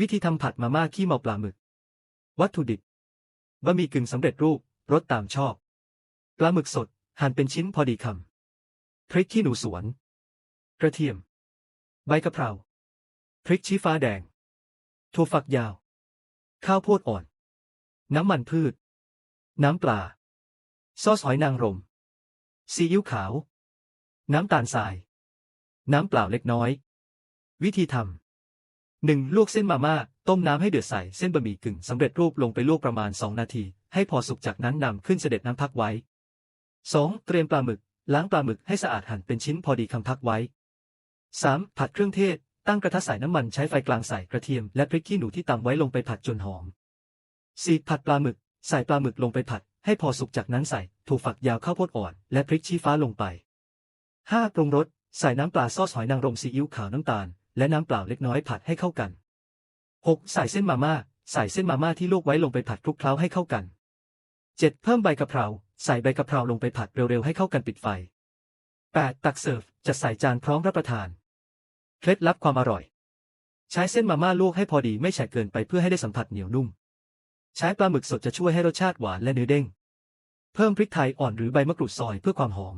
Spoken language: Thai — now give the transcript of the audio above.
วิธีทำผัดมาม่าขี้เมาปลาหมึก วัตถุดิบบะหมี่กึ่งสำเร็จรูป รสตามชอบ ปลาหมึกสด หั่นเป็นชิ้นพอดีคำ พริกขี้หนูสวน กระเทียม ใบกะเพรา พริกชี้ฟ้าแดง ถั่วฝักยาว ข้าวโพดอ่อน น้ำมันพืช น้ำปลา ซอสหอยนางรม ซีอิ๊วขาว น้ำตาลทราย น้ำเปล่าเล็กน้อย วิธีทำ หนึ่งลวกเส้นมาม่า ต้มน้ำให้เดือดใส่เส้นบะหมี่กึ่งสำเร็จรูปลงไปลวกประมาณ 2 นาที ให้พอสุกจากนั้นนำขึ้นเสด็จน้ำพักไว้ 2. เตรียมปลาหมึก ล้างปลาหมึกให้สะอาดหั่นเป็นชิ้นพอดีคำพักไว้ 3. ผัดเครื่องเทศ ตั้งกระทะใส่น้ำมันใช้ไฟกลางใส่กระเทียมและพริกขี้หนูที่ตำไว้ลงไปผัดจนหอม 4. ผัดปลาหมึก ใส่ปลาหมึกลงไปผัด ให้พอสุกจากนั้นใส่ถั่วฝักยาวข้าวโพดอ่อน และพริกชี้ฟ้าลงไป 5. ปรุงรส ใส่น้ำปลาซอสหอยนางรมซีอิ๊วขาวน้ำตาล และน้ำเปล่าเล็กน้อยผัดให้เข้ากัน 6. ใส่เส้นมาม่า ใส่เส้นมาม่าที่ลวกไว้ลงไปผัดคลุกเคล้าให้เข้ากัน 7. เพิ่มใบกะเพรา ใส่ใบกะเพราลงไปผัดเร็วๆให้เข้ากันปิดไฟ 8. ตักเสิร์ฟจัดใส่จานพร้อมรับประทาน เคล็ดลับความอร่อย ใช้เส้นมาม่าลวกให้พอดีไม่แฉะเกินไปเพื่อให้ได้สัมผัสเหนียวนุ่ม ใช้ปลาหมึกสดจะช่วยให้รสชาติหวานและเนื้อเด้ง เพิ่มพริกไทยอ่อนหรือใบมะกรูดซอยเพื่อความหอม